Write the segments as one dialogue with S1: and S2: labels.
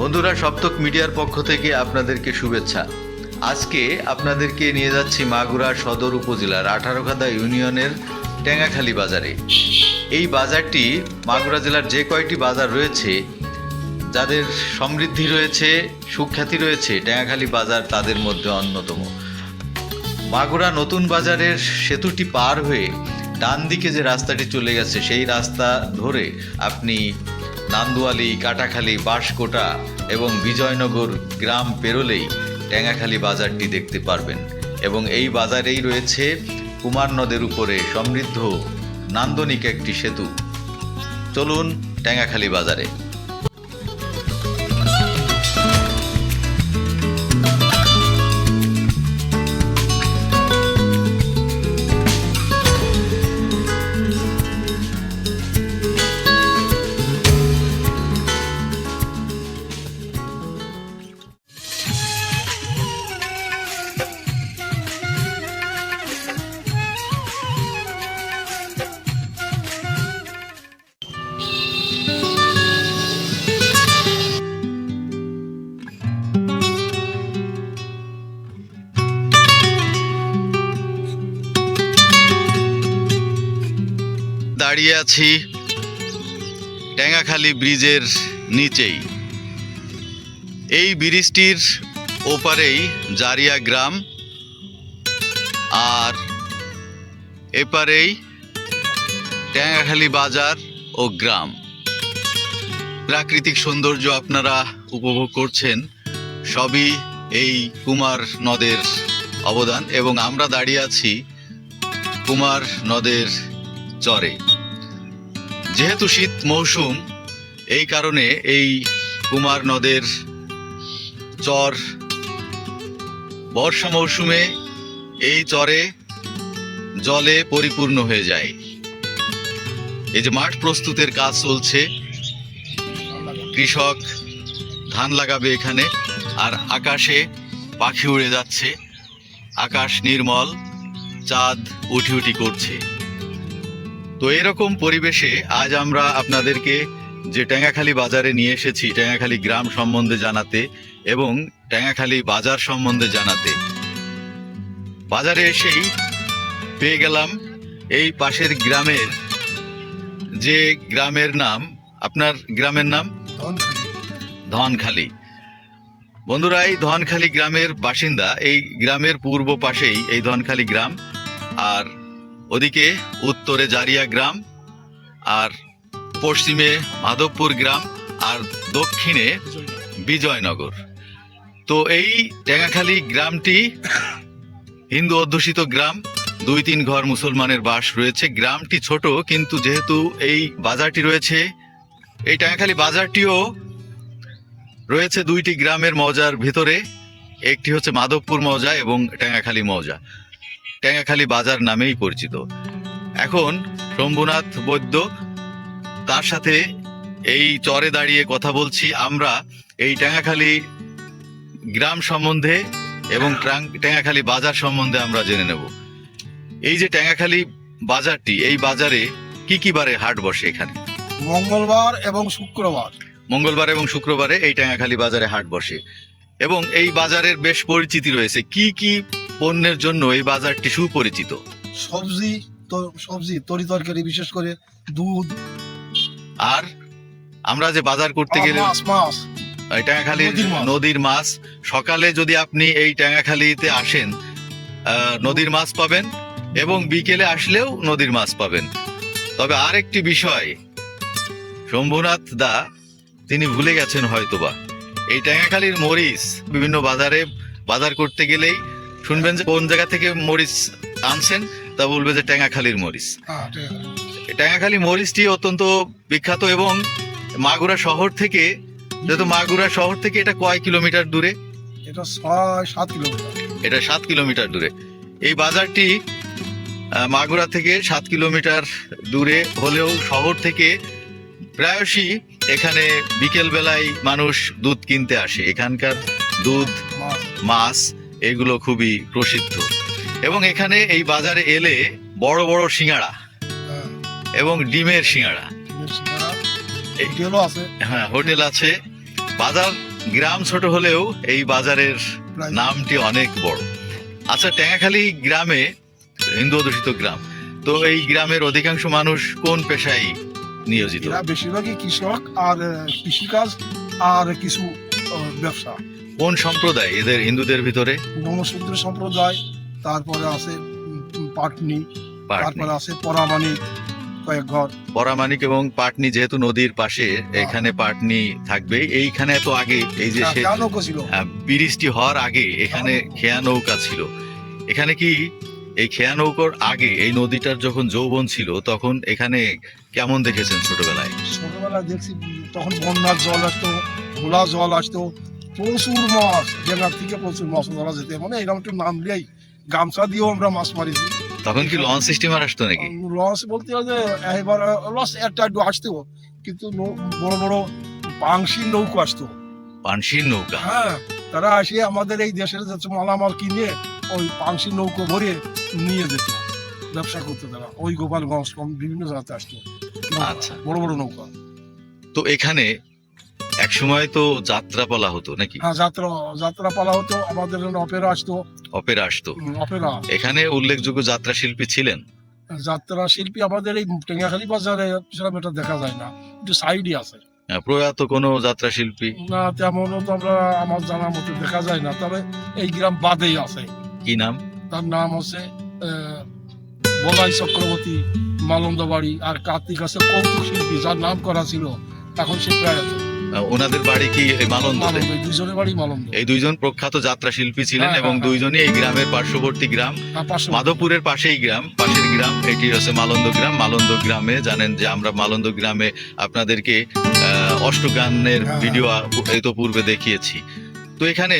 S1: বন্ধুরা, সপ্তক মিডিয়ার পক্ষ থেকে আপনাদেরকে শুভেচ্ছা। আজকে আপনাদেরকে নিয়ে যাচ্ছি মাগুরা সদর উপজেলার আঠারোখাদা ইউনিয়নের টেঙ্গাখালী বাজারে। এই বাজারটি মাগুরা জেলার যে কয়টি বাজার রয়েছে, যাদের সমৃদ্ধি রয়েছে, সুখ্যাতি রয়েছে, টেঙ্গাখালী বাজার তাদের মধ্যে অন্যতম। মাগুরা নতুন বাজারের সেতুটি পার হয়ে ডান দিকে যে রাস্তাটি চলে গেছে, সেই রাস্তা ধরে আপনি নান্দুয়ালি, কাটাখালী, বাঁশকোটা এবং বিজয়নগর গ্রাম পেরোলেই ট্যাঙ্গাখালী বাজারটি দেখতে পারবেন। এবং এই বাজারেই রয়েছে কুমার নদের উপরে সমৃদ্ধ নান্দনিক একটি সেতু। চলুন ট্যাঙ্গাখালী বাজারে। দাঁড়িয়ে আছি ট্যাঙ্গাখালী ব্রিজের নিচেই। এই ব্রিজটির ওপারেই জারিয়া গ্রাম আর এপারেই ট্যাঙ্গাখালী বাজার ও গ্রাম। প্রাকৃতিক সৌন্দর্য আপনারা উপভোগ করছেন, সবই এই কুমার নদের অবদান এবং আমরা দাঁড়িয়ে আছি কুমার নদের চরে। যেহেতু শীত মৌসুম, এই কারণে এই কুমার নদের চর বর্ষা মৌসুমে এই চরে জলে পরিপূর্ণ হয়ে যায়। এই যে মাঠ প্রস্তুতের কাজ চলছে। কৃষক ধান লাগাবে এখানে, আর আকাশে পাখি উড়ে যাচ্ছে। আকাশ নির্মল, চাঁদ উঠি উঠি করছে। তো এরকম পরিবেশে আজ আমরা আপনাদেরকে যে ট্যাঙ্গাখালী বাজারে নিয়ে এসেছি ট্যাঙ্গাখালী গ্রাম সম্বন্ধে জানাতে এবং ট্যাঙ্গাখালী বাজার সম্বন্ধে জানাতে। বাজারে এসেই পেয়ে গেলাম এই পাশের গ্রামের যে গ্রামের নাম আপনার গ্রামের নাম? ধনখালী। বন্ধুরা এই ধনখালী গ্রামের বাসিন্দা এই গ্রামের পূর্ব পাশেই এই ধনখালী গ্রাম আর ওদিকে উত্তরে জারিয়া গ্রাম আর পশ্চিমে মাধবপুর গ্রাম আর দক্ষিণে বিজয়নগর। তো এই টেঙ্গাখালী গ্রামটি হিন্দু অধ্যুষিত গ্রাম, দুই তিন ঘর মুসলমানের বাস রয়েছে। গ্রামটি ছোট, কিন্তু যেহেতু এই বাজারটি রয়েছে, এই টেঙ্গাখালী বাজারটিও রয়েছে দুইটি গ্রামের মৌজার ভিতরে। একটি হচ্ছে মাধবপুর মৌজা এবং টেঙ্গাখালী মৌজা। ট্যাঙ্গাখালী বাজার নামেই পরিচিত। এখন শম্ভুনাথ বৈদ্য তার সাথে এই চরে দাঁড়িয়ে কথা বলছি আমরা এই ট্যাঙ্গাখালী গ্রাম সম্বন্ধে এবং ট্যাঙ্গাখালী বাজার সম্বন্ধে আমরা জেনে নেব। এই যে ট্যাঙ্গাখালী বাজারটি এই বাজারে কি কি বারে হাট বসে এখানে?
S2: মঙ্গলবার এবং শুক্রবার।
S1: মঙ্গলবার এবং শুক্রবারে এই ট্যাঙ্গাখালী বাজারে হাট বসে। এবং এই বাজারের বেশ পরিচিতি রয়েছে। কি কি পণ্যের জন্য এই বাজারটি সুপরিচিত।
S2: সবজি তো সবজি তরি তরকারি বিশেষ করে দুধ।
S1: আর আমরা যে বাজার করতে গেলে
S2: মাছ নদীর মাছ।
S1: সকালে যদি আপনি এই ট্যাঙ্গাখালীতে আসেন নদীর মাছ পাবেন এবং বিকেলে আসলেও নদীর মাছ পাবেন। তবে আরেকটি বিষয় শম্ভুনাথ দা তিনি ভুলে গেছেন হয়তোবা। এই ট্যাঙ্গাখালীর মরিচ বিভিন্ন বাজারে বাজার করতে গেলেই শুনবেন যে কোন জায়গা থেকে মরিচ আনছেন তা বলবে যে ট্যাঙ্গাখালীর মরিচ।
S2: হ্যাঁ, ঠিক
S1: মরিচটি অত্যন্ত বিখ্যাত এবং মাগুরা শহর থেকে যেহেতু মাগুরা শহর থেকে এটা কয় কিলোমিটার দূরে?
S2: এটা ছয় সাত কিলোমিটার।
S1: এটা সাত কিলোমিটার দূরে। এই বাজারটি মাগুরা থেকে সাত কিলোমিটার দূরে হলেও শহর থেকে প্রায়শই এখানে বিকেল বেলায় মানুষ দুধ কিনতে আসে। এখানকার দুধ
S2: মাছ।
S1: মাছ এগুলো খুবই প্রসিদ্ধ। এবং এখানে এই বাজারে এলে বড় বড় সিঙ্গাড়া
S2: হ্যাঁ,
S1: এবং ডিমের সিঙ্গাড়া।
S2: সিঙ্গারা
S1: হ্যাঁ হোটেল আছে। বাজার গ্রাম ছোট হলেও এই বাজারের নামটি অনেক বড়। আচ্ছা ট্যাঙ্গাখালী গ্রামে হিন্দু অধ্যুষিত গ্রাম তো এই গ্রামের অধিকাংশ মানুষ কোন পেশায় নিয়োজিত?
S2: বেশিরভাগই কৃষক আর কৃষিকাজ আর কিছু ব্যবসা।
S1: কোন সম্প্রদায়? এদের হিন্দুদের ভিতরে?
S2: নমশূদ্র সম্প্রদায় তারপরে আছে পাটনি তারপরে আছে পরামানিক কয়েক ঘর।
S1: পরামানিক এবং পাটনি যেহেতু নদীর পাশে এখানে পাটনি থাকবে। এইখানে এত আগে এই যে
S2: কেন ছিল।
S1: আহ, হওয়ার আগে এখানে খেয়া নৌকা ছিল। এখানে কি এই খেয়া নৌকার আগে এই নদীটার যখন যৌবন ছিল তখন এখানে কেমন দেখেছেন ছোটবেলায়?
S2: ছোটবেলায় দেখছি তখন বন্যার জল আসতো ঘোলা জল আসতো প্রচুর মাছ জেলার থেকে প্রচুর মাছ ধরা যেত। মানে এরকম একটু নাম দিয়েই গামছা দিয়েও আমরা মাছ মারিছি।
S1: তখন কি লঞ্চ সিস্টেম আসতো নাকি?
S2: লস বলতে যে এবার লস একটা একটু আসতো। কিন্তু বড় বড় পাংশির নৌকো আসতো।
S1: পানসির নৌকা?
S2: হ্যাঁ তারা আসে আমাদের এই দেশের যাচ্ছে মালামাল কিনে ওই পাংশির নৌকো ভরে নিয়ে যেত। ব্যবসা করতে তারা। ওই গোপালগঞ্জ বিভিন্ন জায়গাতে আসতো।
S1: আচ্ছা।
S2: বড় বড় নৌকা।
S1: তো এখানে এক সময় তো যাত্রা পালা হতো নাকি?
S2: হ্যাঁ যাত্রা যাত্রা পালা হতো আমাদের জন্য অপেরা আসতো।
S1: অপেরা আসতো।
S2: অপেরা।
S1: এখানে উল্লেখযোগ্য যাত্রা শিল্পী ছিলেন?
S2: যাত্রা শিল্পী আমাদের এই টেঙ্গাখালী বাজারে সেরকম এটা দেখা যায় না। একটু সাইডই আছে।
S1: প্রয়াত কোনো যাত্রা শিল্পী
S2: না তেমনও তো আমরা আমার জানার মতো দেখা যায় না। তবে এই গ্রাম বাদেই আছে।
S1: কি নাম?
S2: তার নাম হচ্ছে বলাই চক্রবর্তী মালন্দাবাড়ি আর কার্তিক আছে কৌতুক শিল্পী যার নাম করা ছিল। এখন সে প্রায় আছে।
S1: আহ, ওনাদের বাড়ি কি মালন্দতে
S2: দুজনের বাড়ি মালন্দ।
S1: এই দুইজন প্রখ্যাত যাত্রা শিল্পী ছিলেন
S2: হ্যাঁ,
S1: এবং
S2: হ্যাঁ,
S1: দুইজনই এই গ্রামের পার্শ্ববর্তী গ্রাম। মাধবপুরের পাশেই গ্রাম পাশের গ্রাম এটি হচ্ছে মালন্দ গ্রাম। মালন্দ গ্রামে জানেন যে আমরা মালন্দ গ্রামে আপনাদেরকে অষ্টগানের
S2: হ্যাঁ।
S1: ভিডিও এই তো পূর্বে দেখিয়েছি। তো এখানে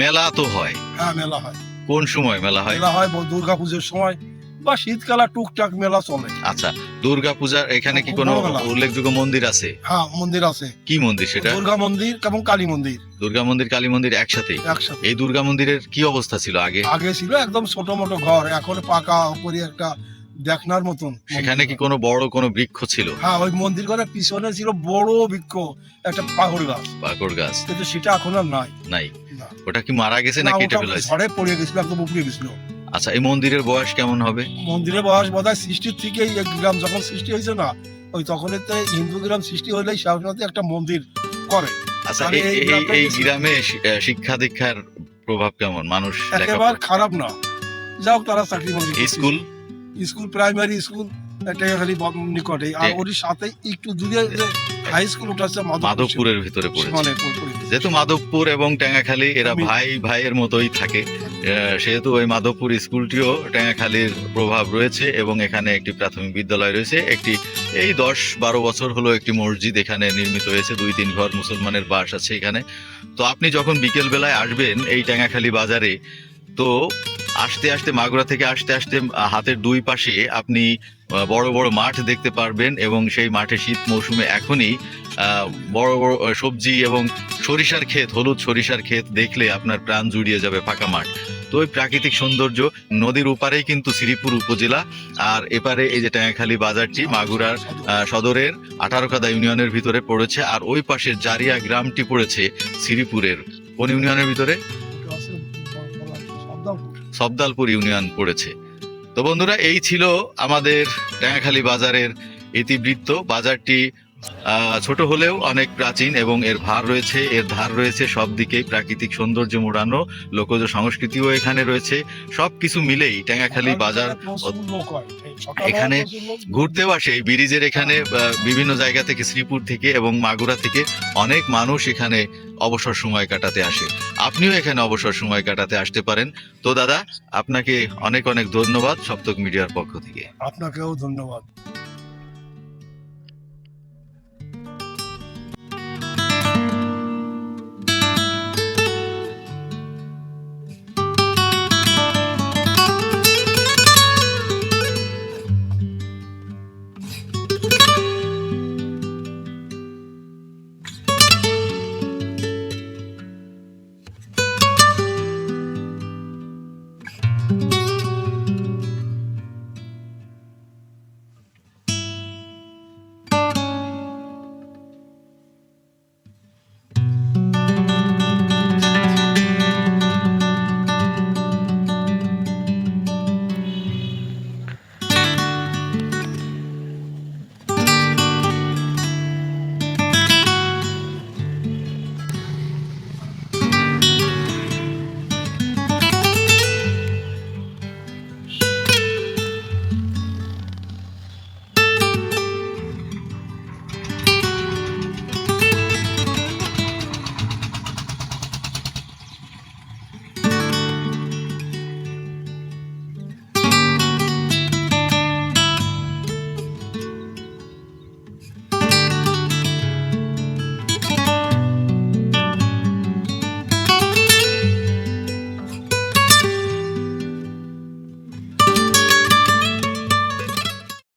S1: মেলা তো হয়।
S2: হ্যাঁ মেলা হয়।
S1: কোন সময় মেলা হয়?
S2: মেলা হয় দুর্গা পুজোর সময়। বা শীতকালে টুকটাক মেলা চলে।
S1: আচ্ছা দুর্গা পূজার এখানে কি কোনো উল্লেখযোগ্য মন্দির আছে?
S2: হ্যাঁ মন্দির আছে।
S1: কি মন্দির সেটা?
S2: দুর্গা মন্দির এবং কালী মন্দির।
S1: দুর্গা মন্দির কালী মন্দির একসাথে
S2: একসাথে।
S1: এই দুর্গা মন্দিরের কি অবস্থা ছিল আগে?
S2: আগে ছিল একদম ছোট মোটো ঘর এখন পাকা করে একটা দেখনার মতন
S1: সেখানে কি কোনো বড় কোনো বৃক্ষ ছিল?
S2: হ্যাঁ ওই মন্দির ঘরের পিছনে ছিল বড় বৃক্ষ একটা পাগড় গাছ।
S1: পাকড় গাছ।
S2: কিন্তু সেটা এখন আর নাই।
S1: নাই। ওটা কি মারা গেছে না
S2: না,
S1: কেটে ফেলা হয়েছে
S2: ঝড়ে পড়ে গেছিল একদম উপরে গেছিল।
S1: আচ্ছা এই মন্দিরের বয়স কেমন হবে?
S2: মন্দিরের বয়স বোধ হয় সৃষ্টির থেকে এই গ্রাম যখন সৃষ্টি হয়েছে না ওই তখন হিন্দু গ্রাম সৃষ্টি হলেই সাধারণত একটা মন্দির করে।
S1: আচ্ছা এই গ্রামে শিক্ষা দীক্ষার প্রভাব কেমন? মানুষ
S2: একেবারে খারাপ না। যাও তারা চাকরি বাকরি
S1: school?
S2: School primary school Tengakhali নিকটে আর ওর সাথে একটু দূরে হাই স্কুল ওটা হচ্ছে
S1: মাধবপুরের ভিতরে পড়েছে।
S2: পড়ে- পড়ে
S1: যেহেতু মাধবপুর এবং ট্যাঙ্গাখালী এরা ভাই ভাইয়ের মতোই থাকে। সেহেতু ওই মাধবপুর স্কুলটিও ট্যাঙ্গাখালীর প্রভাব রয়েছে এবং এখানে একটি প্রাথমিক বিদ্যালয় রয়েছে। একটি, এই দশ বারো বছর হলো একটি মসজিদ এখানে নির্মিত হয়েছে। দুই তিন ঘর মুসলমানের বাস আছে এখানে। তো আপনি যখন বিকেল বেলায় আসবেন এই ট্যাঙ্গাখালী বাজারে, তো আসতে আসতে, মাগুরা থেকে আসতে আসতে হাতের দুই পাশে আপনি বড় বড় মাঠ দেখতে পারবেন এবং সেই মাঠে শীত মৌসুমে এখনই বড় বড় সবজি এবং সরিষার ক্ষেত, হলুদ সরিষার ক্ষেত দেখলে আপনার প্রাণ জুড়িয়ে যাবে ফাঁকা মাঠ। তো ওই প্রাকৃতিক সৌন্দর্য নদীর ওপারেই কিন্তু শ্রীপুর উপজেলা, আর এপারে এই যে ট্যাঙ্গাখালী বাজারটি মাগুরার সদরের আঠারোকাদা ইউনিয়নের ভিতরে পড়েছে, আর ওই পাশের জারিয়া গ্রামটি পড়েছে শ্রীপুরের। কোন ইউনিয়নের ভিতরে? সবদালপুর ইউনিয়ন পড়েছে। তো বন্ধুরা, এই ছিল আমাদের ট্যাঙ্গাখালী বাজারের ইতিবৃত্ত। বাজারটি ছোট হলেও অনেক প্রাচীন এবং এর ভার রয়েছে, এর ধার রয়েছে, সব দিকেই প্রাকৃতিক সৌন্দর্য মোড়ানো, লোকজ সংস্কৃতিও এখানে রয়েছে। সবকিছু মিলেই ট্যাঙ্গাখালী বাজার এখানে ঘুরতেও আসে। এই ব্রিজের এখানে বিভিন্ন জায়গা থেকে, শ্রীপুর থেকে এবং মাগুরা থেকে অনেক মানুষ এখানে অবসর সময় কাটাতে আসে। আপনিও এখানে অবসর সময় কাটাতে আসতে পারেন। তো দাদা, আপনাকে অনেক অনেক ধন্যবাদ সপ্তক মিডিয়ার পক্ষ থেকে।
S2: আপনাকেও ধন্যবাদ।